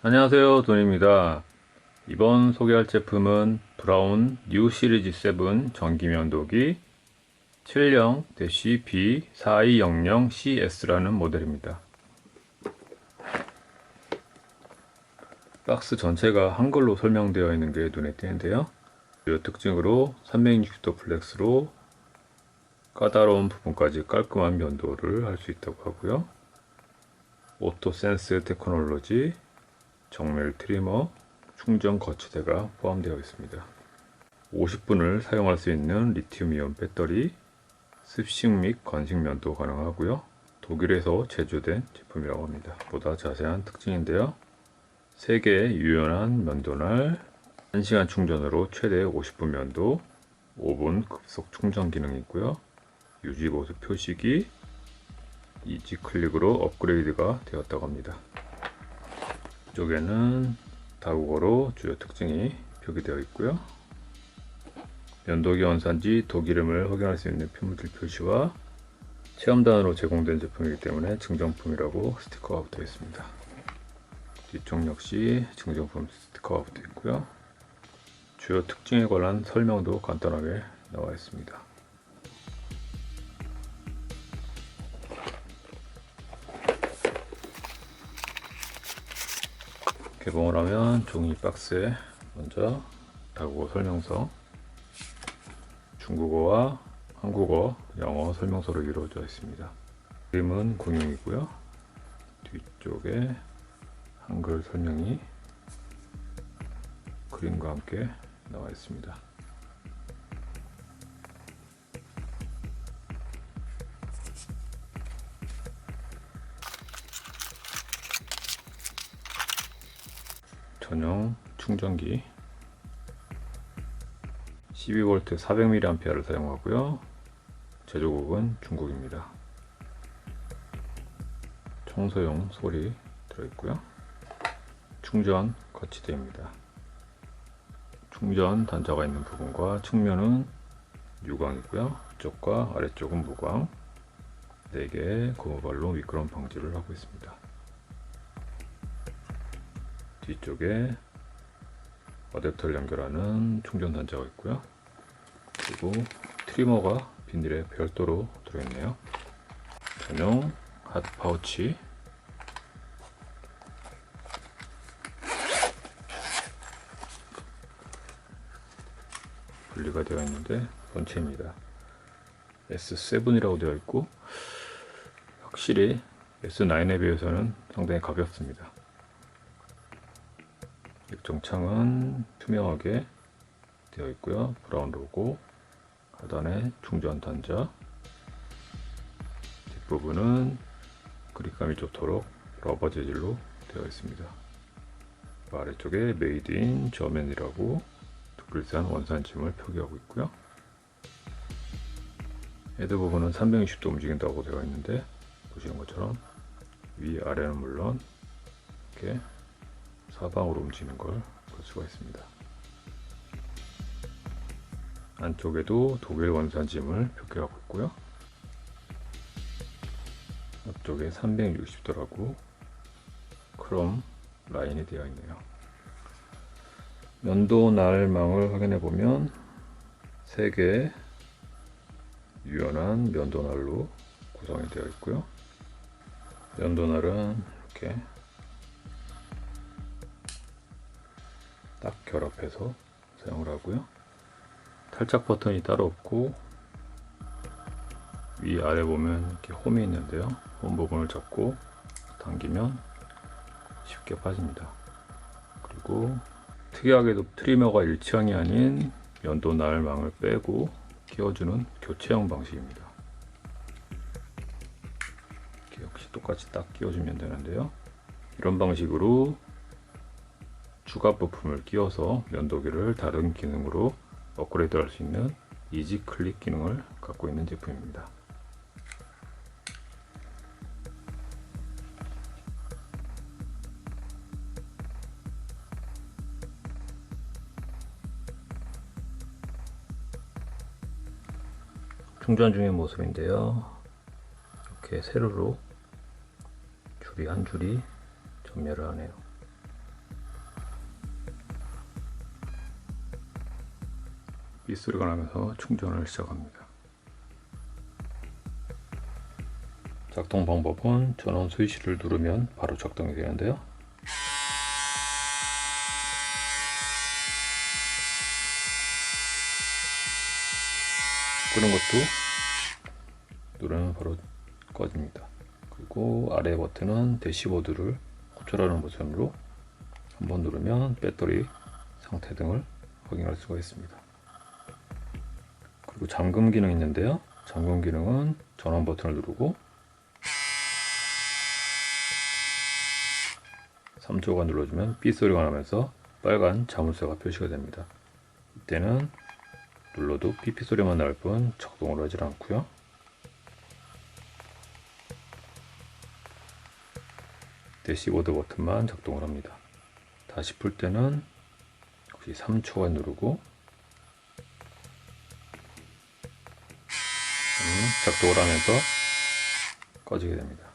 안녕하세요 돈입니다. 이번 소개할 제품은 브라운 뉴 시리즈 7 전기면도기 70-B4200CS라는 모델입니다. 박스 전체가 한글로 설명되어 있는 게 눈에 띄는데요. 이 특징으로 360도 플렉스로 까다로운 부분까지 깔끔한 면도를 할 수 있다고 하고요. 오토 센스 테크놀로지 정밀 트리머, 충전 거치대가 포함되어 있습니다. 50분을 사용할 수 있는 리튬이온 배터리, 습식 및 건식 면도 가능하고요. 독일에서 제조된 제품이라고 합니다. 보다 자세한 특징인데요. 3개의 유연한 면도날, 1시간 충전으로 최대 50분 면도, 5분 급속 충전 기능이 있고요. 유지 보수 표식이 이지 클릭으로 업그레이드가 되었다고 합니다. 이쪽에는 다국어로 주요 특징이 표기되어 있고요. 면도기 원산지 독이름을 확인할 수 있는 피물질 표시와 체험단으로 제공된 제품이기 때문에 증정품이라고 스티커가 붙어 있습니다. 뒤쪽 역시 증정품 스티커가 붙어 있고요. 주요 특징에 관한 설명도 간단하게 나와 있습니다. 개봉을 하면 종이 박스에 먼저 다국어 설명서, 중국어와 한국어, 영어 설명서로 이루어져 있습니다. 그림은 공용이고요. 뒤쪽에 한글 설명이 그림과 함께 나와 있습니다. 전용 충전기 12V 400mAh를 사용하고요. 제조국은 중국입니다. 청소용 소리 들어있고요. 충전 거치대입니다. 충전 단자가 있는 부분과 측면은 유광이고요. 쪽과 아래쪽은 무광 4개의 고무발로 미끄럼 방지를 하고 있습니다. 뒤쪽에 어댑터를 연결하는 충전 단자가 있고요. 그리고 트리머가 비닐에 별도로 들어있네요. 전용 핫 파우치 분리가 되어 있는데 본체입니다. S7이라고 되어 있고 확실히 S9에 비해서는 상당히 가볍습니다. 액정창은 투명하게 되어 있고요. 브라운 로고, 하단에 충전 단자, 뒷부분은 그립감이 좋도록 러버 재질로 되어 있습니다. 아래쪽에 메이드 인 저맨이라고 독일산 원산짐을 표기하고 있고요. 헤드 부분은 360도 움직인다고 되어 있는데 보시는 것처럼 위 아래는 물론 이렇게 사방으로 움직이는 걸 볼 수가 있습니다. 안쪽에도 독일 원산짐을 표기하고 있고요. 앞쪽에 360도라고 크롬 라인이 되어 있네요. 면도 날망을 확인해 보면 3개의 유연한 면도날로 구성이 되어 있고요. 면도날은 이렇게 딱 결합해서 사용을 하고요. 탈착 버튼이 따로 없고 위 아래 보면 이렇게 홈이 있는데요. 홈 부분을 잡고 당기면 쉽게 빠집니다. 그리고 특이하게도 트리머가 일치형이 아닌 면도 날망을 빼고 끼워주는 교체형 방식입니다. 이렇게 역시 똑같이 딱 끼워주면 되는데요. 이런 방식으로 추가 부품을 끼워서 면도기를 다른 기능으로 업그레이드 할 수 있는 이지 클릭 기능을 갖고 있는 제품입니다. 충전 중인 모습인데요. 이렇게 세로로 줄이 한 줄이 전멸을 하네요. 빗소리가 나면서 충전을 시작합니다. 작동 방법은 전원 스위치를 누르면 바로 작동이 되는데요. 끄는 것도 누르면 바로 꺼집니다. 그리고 아래 버튼은 대시보드를 호출하는 버튼으로 한번 누르면 배터리 상태 등을 확인할 수가 있습니다. 그리고 잠금 기능이 있는데요. 잠금 기능은 전원 버튼을 누르고 3초간 눌러주면 삐 소리가 나면서 빨간 자물쇠가 표시가 됩니다. 이때는 눌러도 삐삐 소리만 날 뿐 작동을 하질 않고요. 대시보드 버튼만 작동을 합니다. 다시 풀 때는 역시 3초간 누르고 작동을 하면서 꺼지게 됩니다.